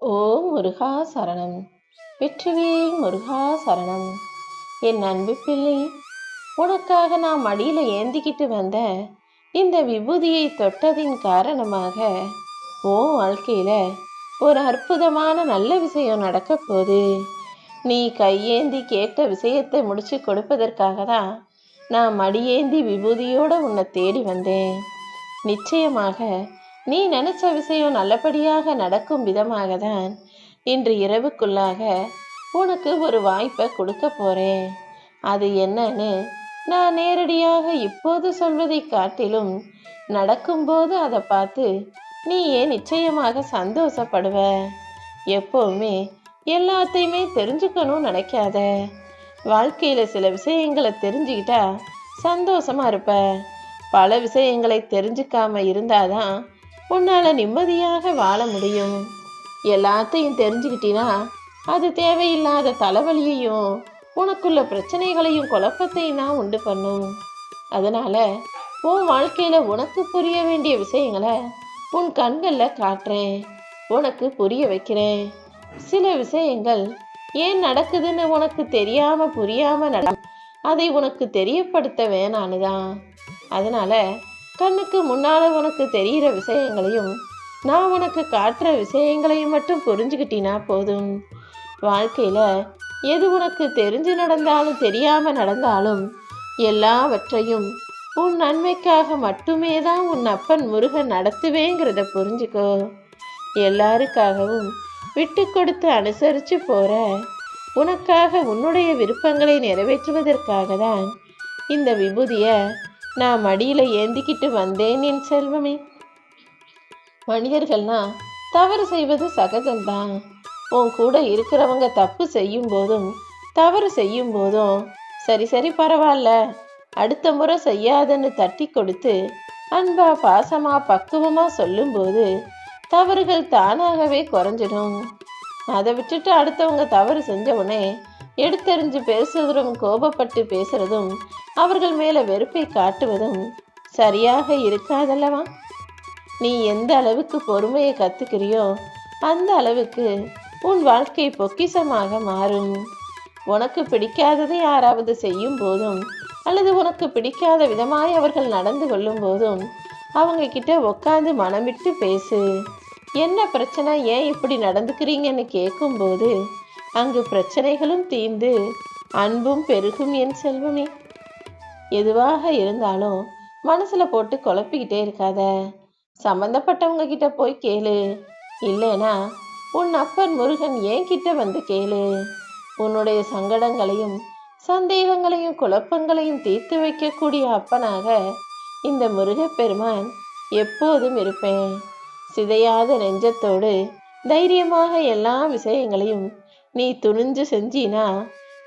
ஓ முருகா சரணம். வெற்றிவேல் முருகா சரணம். என் அன்பு பிள்ளை உனக்காக நான் மடியில் ஏந்திக்கிட்டு வந்த இந்த விபூதியை தொட்டதின் காரணமாக ஓ வாழ்க்கையில் ஒரு அற்புதமான நல்ல விஷயம் நடக்க போகுது. நீ கையேந்தி கேட்ட விஷயத்தை முடிச்சு கொடுப்பதற்காக தான் நான் மடியேந்தி விபூதியோடு உன்னை தேடி வந்தேன். நிச்சயமாக நீ நினைச்ச விஷயம் நல்லபடியாக நடக்கும் விதமாக தான் இன்று இரவுக்குள்ளாக உனக்கு ஒரு வாய்ப்பை கொடுக்க போறேன். அது என்னன்னு நான் நேரடியாக இப்போது சொல்வதை காட்டிலும் நடக்கும்போது அதை பார்த்து நீ ஏன் நிச்சயமாக சந்தோஷப்படுவ. எப்போவுமே எல்லாத்தையுமே தெரிஞ்சுக்கணும்னு நினைக்காத. வாழ்க்கையில சில விஷயங்களை தெரிஞ்சுக்கிட்டா சந்தோஷமா இருப்ப. பல விஷயங்களை தெரிஞ்சுக்காம இருந்தாதான் உன்னால் நிம்மதியாக வாழ முடியும். எல்லாத்தையும் தெரிஞ்சுக்கிட்டினா அது தேவையில்லாத தலைவலியையும் உனக்குள்ள பிரச்சனைகளையும் குழப்பத்தையும் தான் உண்டு பண்ணும். அதனால உன் வாழ்க்கையில உனக்கு புரிய வேண்டிய விஷயங்களை உன் கண்களில் காட்டுறேன். உனக்கு புரிய வைக்கிறேன். சில விஷயங்கள் ஏன் நடக்குதுன்னு உனக்கு தெரியாமல் புரியாமல் நட அதை உனக்கு தெரியப்படுத்த வேணான்னு தான் அதனால கண்ணுக்கு முன்னால உனக்கு தெரிகிற விஷயங்களையும் நான் உனக்கு காட்டுற விஷயங்களையும் மட்டும் புரிஞ்சுக்கிட்டினா போதும். வாழ்க்கையில எது உனக்கு தெரிஞ்சு நடந்தாலும் தெரியாம நடந்தாலும் எல்லாவற்றையும் உன் நன்மைக்காக மட்டுமே தான் உன் அப்பன் முருகன் நடத்துவேங்கிறத புரிஞ்சுக்கோ. எல்லாருக்காகவும் விட்டு கொடுத்து அனுசரித்து போற உனக்காக உன்னுடைய விருப்பங்களை நிறைவேற்றுவதற்காக தான் இந்த விபூதியை நான் மடியில் ஏந்திக்கிட்டு வந்தேன் என் செல்வமே. மனிதர்கள்னா தவறு செய்வது சகஜம்தான். உன் கூட இருக்கிறவங்க தப்பு செய்யும் போதும் தவறு செய்யும் போதும் சரி சரி பரவாயில்ல. அடுத்த முறை செய்யாதன்னு தட்டி கொடுத்து அன்பா பாசமா பக்குவமா சொல்லும்போது தவறுகள் தானாகவே குறைஞ்சிடும். அதை விட்டுட்டு அடுத்தவங்க தவறு செஞ்ச உடனே எடுத்தெறிஞ்சு பேசுவதும் கோபப்பட்டு பேசுறதும் அவர்கள் மேல வெறுப்பை காட்டுவதும் சரியாக இருக்காதல்லவா? நீ எந்த அளவுக்கு பொறுமையை கத்துக்கிறியோ அந்த அளவுக்கு உன் வாழ்க்கை பொக்கிசமாக மாறும். உனக்கு பிடிக்காததை யாராவது செய்யும் போதும் அல்லது உனக்கு பிடிக்காத விதமாய் அவர்கள் நடந்து கொள்ளும் போதும் அவங்க கிட்ட உட்காந்து மனமிட்டு பேசு. என்ன பிரச்சனை? ஏன் இப்படி நடந்துக்கிறீங்கன்னு கேட்கும்போது அங்கு பிரச்சனைகளும் தீர்ந்து அன்பும் பெருகும் என் செல்வமே. எதுவாக இருந்தாலும் மனசுல போட்டு குழப்பிக்கிட்டே இருக்காத. சம்பந்தப்பட்டவங்க கிட்ட போய் கேளு. இல்லைனா உன் அப்பன் முருகன் ஏன் கிட்ட வந்து கேளு. உன்னுடைய சங்கடங்களையும் சந்தேகங்களையும் குழப்பங்களையும் தீர்த்து வைக்கக்கூடிய அப்பனாக இந்த முருகப்பெருமான் எப்போதும் இருப்பேன். சிதையாத நெஞ்சத்தோடு தைரியமாக எல்லா விஷயங்களையும் நீ துணிஞ்சு செஞ்சினா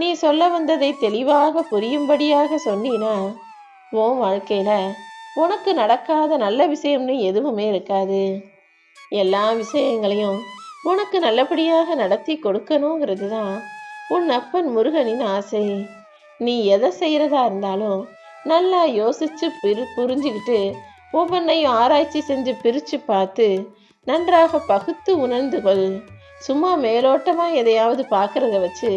நீ சொல்ல வந்ததை தெளிவாக புரியும்படியாக சொன்னினா உன் வாழ்க்கையில உனக்கு நடக்காத நல்ல விஷயம்னு எதுவுமே இருக்காது. எல்லா விஷயங்களையும் உனக்கு நல்லபடியாக நடத்தி கொடுக்கணுங்கிறது தான் உன் அப்பன் முருகனின் ஆசை. நீ எதை செய்யறதா இருந்தாலும் நல்லா யோசிச்சு பிரி புரிஞ்சுக்கிட்டு ஒவ்வொன்றையும் ஆராய்ச்சி செஞ்சு பிரித்து பார்த்து நன்றாக பகுத்து உணர்ந்து கொள். சும்மா மேலோட்டமாக எதையாவது பார்க்கறத வச்சு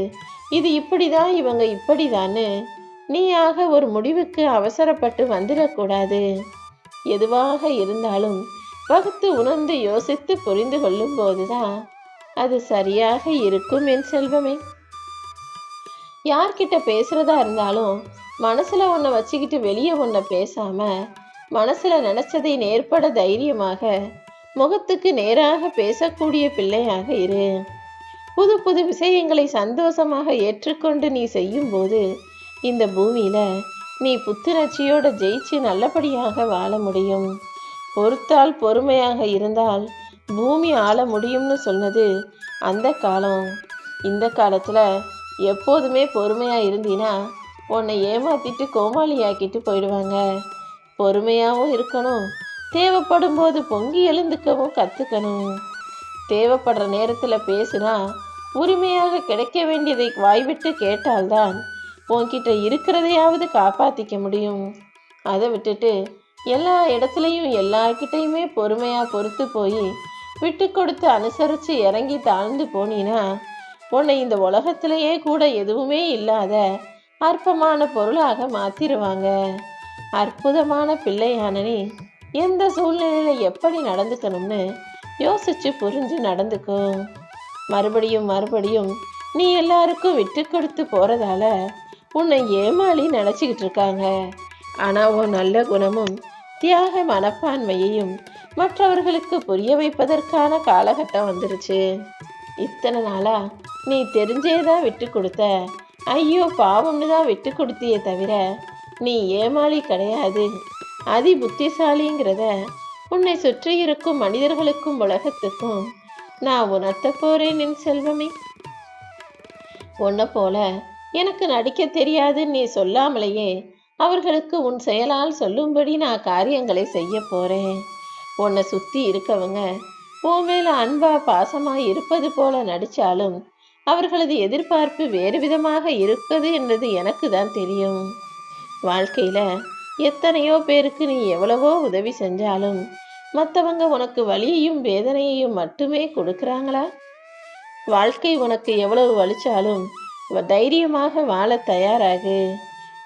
இது இப்படி தான் இவங்க இப்படிதான்னு நீயாக ஒரு முடிவுக்கு அவசரப்பட்டு வந்துடக்கூடாது. எதுவாக இருந்தாலும் பகுத்து உணர்ந்து யோசித்து புரிந்து கொள்ளும் போதுதான் அது சரியாக இருக்கும் என் செல்வமே. யார்கிட்ட பேசுறதா இருந்தாலும் மனசுல ஒன்றை வச்சுக்கிட்டு வெளியே ஒன்ன பேசாம மனசுல நினைச்சதை நேர்பட தைரியமாக முகத்துக்கு நேராக பேசக்கூடிய பிள்ளையாக இரு. புது புது விஷயங்களை சந்தோஷமாக ஏற்றுக்கொண்டு நீ செய்யும் போது இந்த பூமியில நீ புத்துணர்ச்சியோட ஜெயிச்சு நல்லபடியாக வாழ முடியும். பொறுத்தால் பொறுமையாக இருந்தால் பூமி ஆள முடியும்னு சொன்னது அந்த காலம். இந்த காலத்துல எப்போதுமே பொறுமையா இருந்தீனா உன்னை ஏமாத்திட்டு கோமாளியாக்கிட்டு போயிடுவாங்க. பொறுமையாகவும் இருக்கணும் தேவைப்படும் போது பொங்கி எழுந்துக்கவும் கற்றுக்கணும் தேவைப்படுற நேரத்தில் பேசுனா உரிமையாக கிடைக்க வேண்டியதை வாய்விட்டு கேட்டால்தான் உன்கிட்ட இருக்கிறதையாவது காப்பாற்றிக்க முடியும். அதை விட்டுட்டு எல்லா இடத்துலையும் எல்லார்கிட்டையுமே பொறுமையாக பொறுத்து போய் விட்டு கொடுத்து அனுசரித்து இறங்கி தாழ்ந்து போனீனா உன்னை இந்த உலகத்திலேயே கூட எதுவுமே இல்லாத அற்பமான பொருளாக மாற்றிடுவாங்க அற்புதமான பிள்ளையான நீ எந்த சூழ்நிலையில் எப்படி நடந்துக்கணும்னு யோசிச்சு புரிஞ்சு நடந்துக்கும் மறுபடியும் மறுபடியும் நீ எல்லாருக்கும் விட்டு கொடுத்து போகிறதால உன்னை ஏமாளி நினச்சிக்கிட்டு இருக்காங்க. ஆனால் உன் நல்ல குணமும் தியாக மனப்பான்மையையும் மற்றவர்களுக்கு புரிய வைப்பதற்கான காலகட்டம் வந்துருச்சு. இத்தனை நாளாக நீ தெரிஞ்சேதான் விட்டு கொடுத்த ஐயோ பாவம்னு தான் விட்டு கொடுத்தியே தவிர நீ ஏமாளி கிடையாது. அதி புத்திசாலிங்கிறத உன்னை சுற்றி இருக்கும் மனிதர்களுக்கும் உலகத்துக்கும் நான் உணர்த்த போறேன் என் செல்வமே. உன்னை போல எனக்கு நடிக்க தெரியாதுன்னு நீ சொல்லாமலேயே அவர்களுக்கு உன் செயலால் சொல்லும்படி நான் காரியங்களை செய்ய போறேன். உன்னை சுத்தி இருக்கவங்க உன் மேல அன்பா பாசமாய் இருப்பது போல நடிச்சாலும் அவர்களது எதிர்பார்ப்பு வேறு விதமாக இருப்பது என்பது எனக்கு தான் தெரியும். வாழ்க்கையில எத்தனையோ பேருக்கு நீ எவ்வளவோ உதவி செஞ்சாலும் மற்றவங்க உனக்கு வலியையும் வேதனையையும் மட்டுமே கொடுக்குறாங்களா? வாழ்க்கை உனக்கு எவ்வளவு வலிச்சாலும் வ- தைரியமாக வாழ தயாராகு.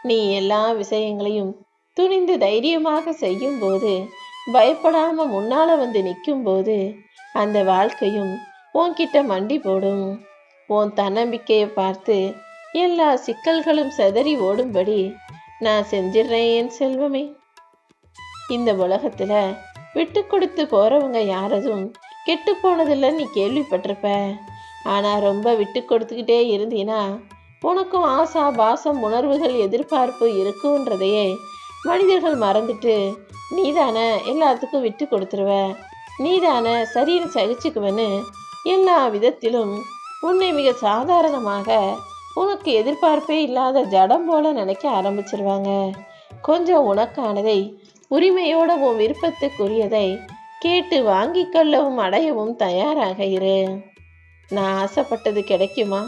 நீ எல்லா விஷயங்களையும் துணிந்து தைரியமாக செய்யும் போது பயப்படாம முன்னால வந்து நிற்கும் போது அந்த வாழ்க்கையும் உன்கிட்ட மண்டி போடும். உன் தன்னம்பிக்கையை பார்த்து எல்லா சிக்கல்களும் செதறி ஓடும்படி நான் செஞ்சிடுறேன் என் செல்வமே. இந்த உலகத்துல விட்டு கொடுத்து போறவங்க யாரதும் கெட்டு போனதில்லைன்னு நீ கேள்விப்பட்டிருப்ப. ஆனா ரொம்ப விட்டு கொடுத்துக்கிட்டே இருந்தீனா உனக்கும் ஆசா பாசம் உணர்வுகள் எதிர்பார்ப்பு இருக்குன்றதையே மனிதர்கள் மறந்துட்டு நீதானே எல்லாத்துக்கும் விட்டு கொடுத்துருவ. நீதானே சரின்னு சகிச்சுக்குவேன்னு எல்லா விதத்திலும் உன்னை மிக சாதாரணமாக உனக்கு எதிர்பார்ப்பே இல்லாத ஜடம் போல நினைக்க ஆரம்பிச்சிருவாங்க. கொஞ்சம் உனக்கானதை உரிமையோட உன் விருப்பத்துக்குரியதை கேட்டு வாங்கி கொள்ளவும் அடையவும் தயாராக இரு. நான் ஆசைப்பட்டது கிடைக்குமா?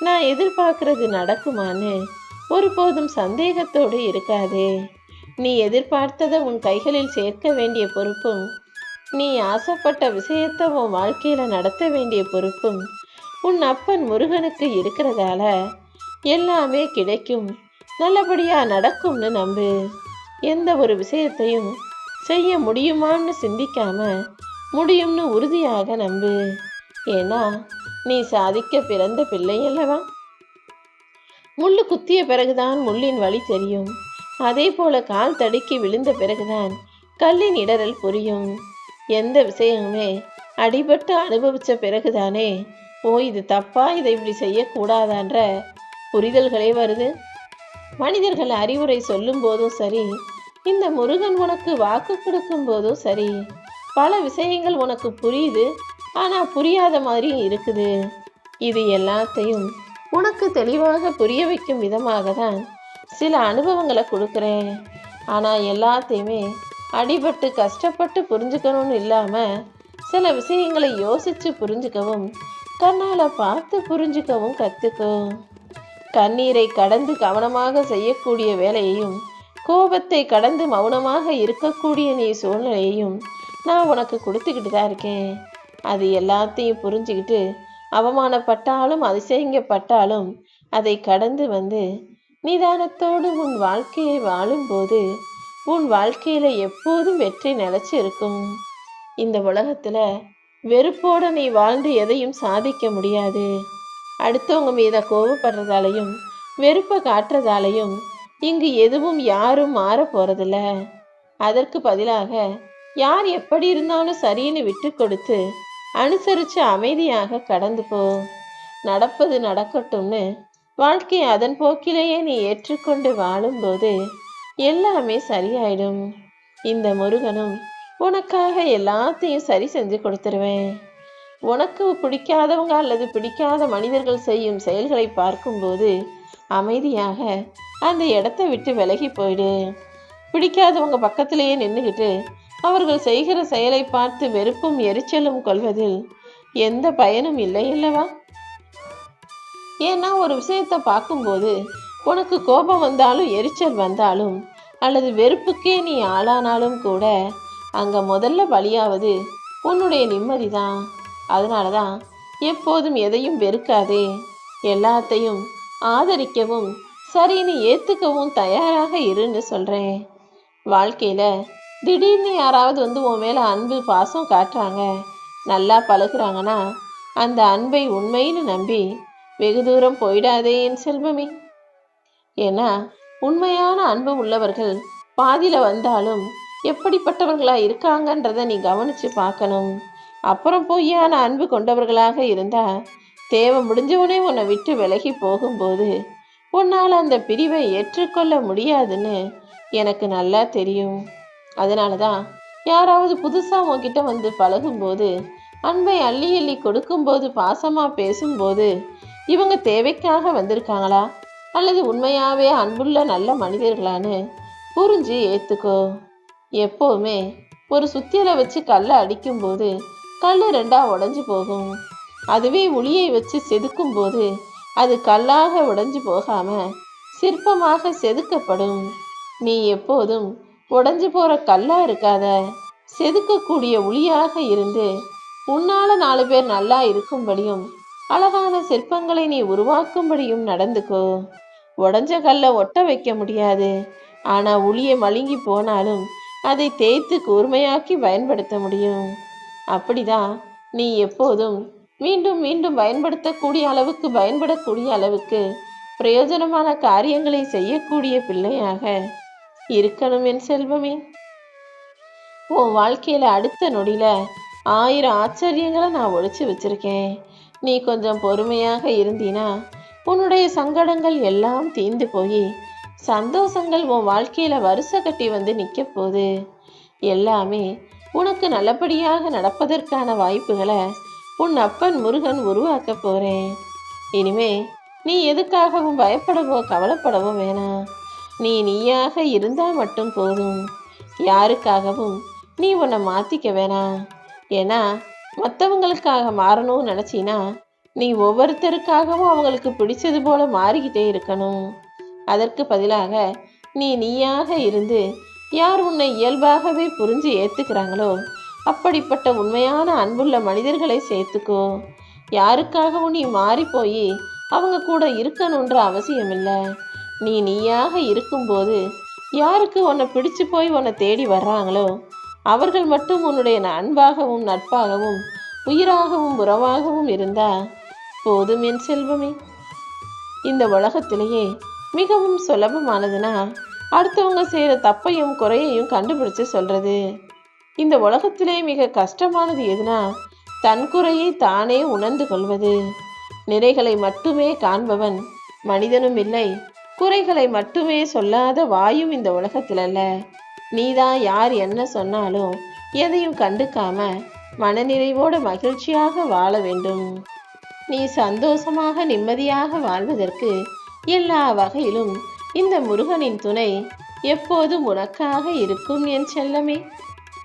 நான் எதிர்பார்க்கறது நடக்குமான்னு ஒருபோதும் சந்தேகத்தோடு இருக்காதே. நீ எதிர்பார்த்ததை உன் கைகளில் சேர்க்க வேண்டிய பொறுப்பும் நீ ஆசைப்பட்ட விஷயத்தை உன் வாழ்க்கையில நடத்த வேண்டிய பொறுப்பும் உன் அப்பன் முருகனுக்கு இருக்கிறதால எல்லாமே கிடைக்கும். நல்லபடியா நடக்கும்னு நம்பு. எந்த ஒரு விஷயத்தையும் செய்ய முடியுமான்னு சிந்திக்காம முடியும்னு உறுதியாக நம்பு. ஏன்னா நீ சாதிக்க பிறந்த பிள்ளை அல்லவா முள்ளு குத்திய பிறகுதான் முள்ளின் வழி தெரியும். அதே போல கால் தடுக்கி விழுந்த பிறகுதான் கல்லின் இடரல் புரியும். எந்த விஷயமுமே அடிபட்டு அனுபவிச்ச பிறகுதானே ஓ இது தப்பா? இதை இப்படி செய்யக்கூடாதான்ற புரிதல்களே வருது. மனிதர்கள் அறிவுரை சொல்லும் போதும் சரி இந்த முருகன் உனக்கு வாக்கு கொடுக்கும் போதும் சரி பல விஷயங்கள் உனக்கு புரியுது ஆனா புரியாத மாதிரியும் இருக்குது. இது எல்லாத்தையும் உனக்கு தெளிவாக புரிய வைக்கும் விதமாக தான் சில அனுபவங்களை கொடுக்குறேன். ஆனா எல்லாத்தையுமே அடிபட்டு கஷ்டப்பட்டு புரிஞ்சுக்கணும்னு இல்லாம சில விஷயங்களை யோசிச்சு புரிஞ்சுக்கவும் கண்ணால பார்த்து புரிஞ்சுக்கவும் கற்றுக்கோ கண்ணீரை கடந்து கவனமாக செய்யக்கூடிய வேலையையும் கோபத்தை கடந்து மௌனமாக இருக்கக்கூடிய நீ சூழ்நிலையையும் நான் உனக்கு கொடுத்துக்கிட்டு தான் இருக்கேன். அது எல்லாத்தையும் புரிஞ்சுக்கிட்டு அவமானப்பட்டாலும் அதிசயங்கப்பட்டாலும் அதை கடந்து வந்து நிதானத்தோடு உன் வாழ்க்கையை வாழும்போது உன் வாழ்க்கையில் எப்போதும் வெற்றி நிலச்சி இருக்கும். இந்த உலகத்தில் வெறுப்போட நீ வாழ்ந்து எதையும் சாதிக்க முடியாது. அடுத்தவங்க மீத கோவப்படுறதாலையும் வெறுப்பை காட்டுறதாலையும் இங்கு எதுவும் யாரும் மாற போறதில்ல. அதற்கு பதிலாக யார் எப்படி இருந்தாலும் சரின்னு விட்டு கொடுத்து அனுசரிச்சு அமைதியாக கடந்து போ. நடப்பது நடக்கட்டும்னு வாழ்க்கையை அதன் போக்கிலேயே நீ ஏற்றுக்கொண்டு வாழும்போது எல்லாமே சரியாயிடும். இந்த முருகனும் உனக்காக எல்லாத்தையும் சரி செஞ்சு கொடுத்துருவேன். உனக்கு பிடிக்காதவங்க அல்லது பிடிக்காத மனிதர்கள் செய்யும் செயல்களை பார்க்கும்போது அமைதியாக அந்த இடத்த விட்டு விலகி போயிடு. பிடிக்காதவங்க பக்கத்திலேயே நின்றுக்கிட்டு அவர்கள் செய்கிற செயலை பார்த்து வெறுப்பும் எரிச்சலும் கொள்வதில் எந்த பயனும் இல்லை இல்லவா ஏன்னா ஒரு விஷயத்தை பார்க்கும்போது உனக்கு கோபம் வந்தாலும் எரிச்சல் வந்தாலும் அல்லது வெறுப்புக்கே நீ ஆளானாலும் கூட அங்கே முதல்ல பலியாவது உன்னுடைய நிம்மதி தான் அதனால தான் எப்போதும் எதையும் வெறுக்காதே. எல்லாத்தையும் ஆதரிக்கவும் சரின்னு ஏற்றுக்கவும் தயாராக இருன்னு சொல்கிறேன் வாழ்க்கையில் திடீர்னு யாராவது வந்து உன் மேலே அன்பு பாசம் காட்டுறாங்க நல்லா பழகுறாங்கன்னா அந்த அன்பை உண்மைன்னு நம்பி வெகு தூரம் போயிடாதே என் செல்வமே. ஏன்னா உண்மையான அன்பு உள்ளவர்கள் பாதியில் வந்தாலும் எப்படிப்பட்டவர்களாக இருக்காங்கன்றத நீ கவனித்து பார்க்கணும். அப்புறம் பொய்யான அன்பு கொண்டவர்களாக இருந்தால் தேவை முடிஞ்சவனே உன்னை விட்டு விலகி போகும்போது உன்னால் அந்த பிரிவை ஏற்றுக்கொள்ள முடியாதுன்னு எனக்கு நல்லா தெரியும். அதனால தான் யாராவது புதுசாக உன்கிட்ட வந்து பழகும்போது அன்பை அள்ளி அள்ளி கொடுக்கும்போது பாசமாக பேசும்போது இவங்க தேவைக்காக வந்திருக்காங்களா? அல்லது உண்மையாகவே அன்புள்ள நல்ல மனிதர்களான்னு புரிஞ்சு ஏற்றுக்கோ எப்போவுமே ஒரு சுத்தியலை வச்சு கல்லை அடிக்கும்போது கல் ரெண்டாக உடஞ்சி போகும். அதுவே உளியை வச்சு செதுக்கும் போது அது கல்லாக உடஞ்சி போகாம சிற்பமாக செதுக்கப்படும். நீ எப்போதும் உடஞ்சி போற கல்லா இருக்காத. செதுக்கக்கூடிய உளியாக இருந்து உன்னால நாலு பேர் நல்லா இருக்கும்படியும் அழகான சிற்பங்களை நீ உருவாக்கும்படியும் நடந்துக்கோ. உடஞ்ச கல்லை ஒட்ட வைக்க முடியாது. ஆனா உளியை மழுங்கி போனாலும் அதை தேய்த்து கூர்மையாக்கி பயன்படுத்த முடியும். அப்படிதான் நீ எப்போதும் மீண்டும் மீண்டும் பயன்படுத்தக்கூடிய அளவுக்கு பயன்படக்கூடிய அளவுக்கு பிரயோஜனமான காரியங்களை செய்யக்கூடிய பிள்ளையாக இருக்கணும் என் செல்வமே. உன் வாழ்க்கையில அடுத்த நொடியில ஆயிரம் ஆச்சரியங்களை நான் ஒழிச்சு வச்சிருக்கேன். நீ கொஞ்சம் பொறுமையாக இருந்தீனா உன்னுடைய சங்கடங்கள் எல்லாம் தீந்து போய் சந்தோஷங்கள் உன் வாழ்க்கையில வருஷ கட்டி வந்து நிற்க போகுது. எல்லாமே உனக்கு நல்லபடியாக நடப்பதற்கான வாய்ப்புகளை உன் அப்பன் முருகன் உருவாக்க போறேன். இனிமே நீ எதுக்காகவும் பயப்படவோ கவலைப்படவோ வேணாம். நீ நீயாக இருந்தா மட்டும் போதும். யாருக்காகவும் நீ உன்னை மாத்திக்க வேணாம். ஏன்னா மற்றவங்களுக்காக மாறணும்னு நினச்சினா நீ ஒவ்வொருத்தருக்காகவும் அவங்களுக்கு பிடிச்சது போல மாறிக்கிட்டே இருக்கணும். அதற்கு பதிலாக நீ நீயாக இருந்து யார் உன்னை இயல்பாகவே புரிஞ்சு ஏற்றுக்கிறாங்களோ அப்படிப்பட்ட உண்மையான அன்புள்ள மனிதர்களை சேர்த்துக்கோ. யாருக்காகவும் நீ மாறி போய் அவங்க கூட இருக்கணுன்ற அவசியமில்லை. நீ நீயாக இருக்கும்போது யாருக்கு உன்னை பிடிச்சு போய் உன்னை தேடி வர்றாங்களோ அவர்கள் மட்டும் உன்னுடைய அன்பாகவும் நட்பாகவும் உயிராகவும் உறவாகவும் இருந்தா போதும் என் செல்வமே. இந்த உலகத்திலேயே மிகவும் சுலபமானதுன்னா அடுத்தவங்க செய்கிற தப்பையும் குறையையும் கண்டுபிடிச்சு சொல்கிறது இந்த உலகத்திலே மிக கஷ்டமானது எதுனா தன் குறையை தானே உணர்ந்து கொள்வது. நிறைகளை மட்டுமே காண்பவன் மனிதனும் இல்லை குறைகளை மட்டுமே சொல்லாத வாயும் இந்த உலகத்தில் அல்ல. நீதான் யார் என்ன சொன்னாலும் எதையும் கண்டுக்காம மனநிறைவோடு மகிழ்ச்சியாக வாழ வேண்டும். நீ சந்தோஷமாக நிம்மதியாக வாழ்வதற்கு எல்லா வகையிலும் இந்த முருகனின் துணை எப்போதும் உனக்காக இருக்கும் என் செல்லமே.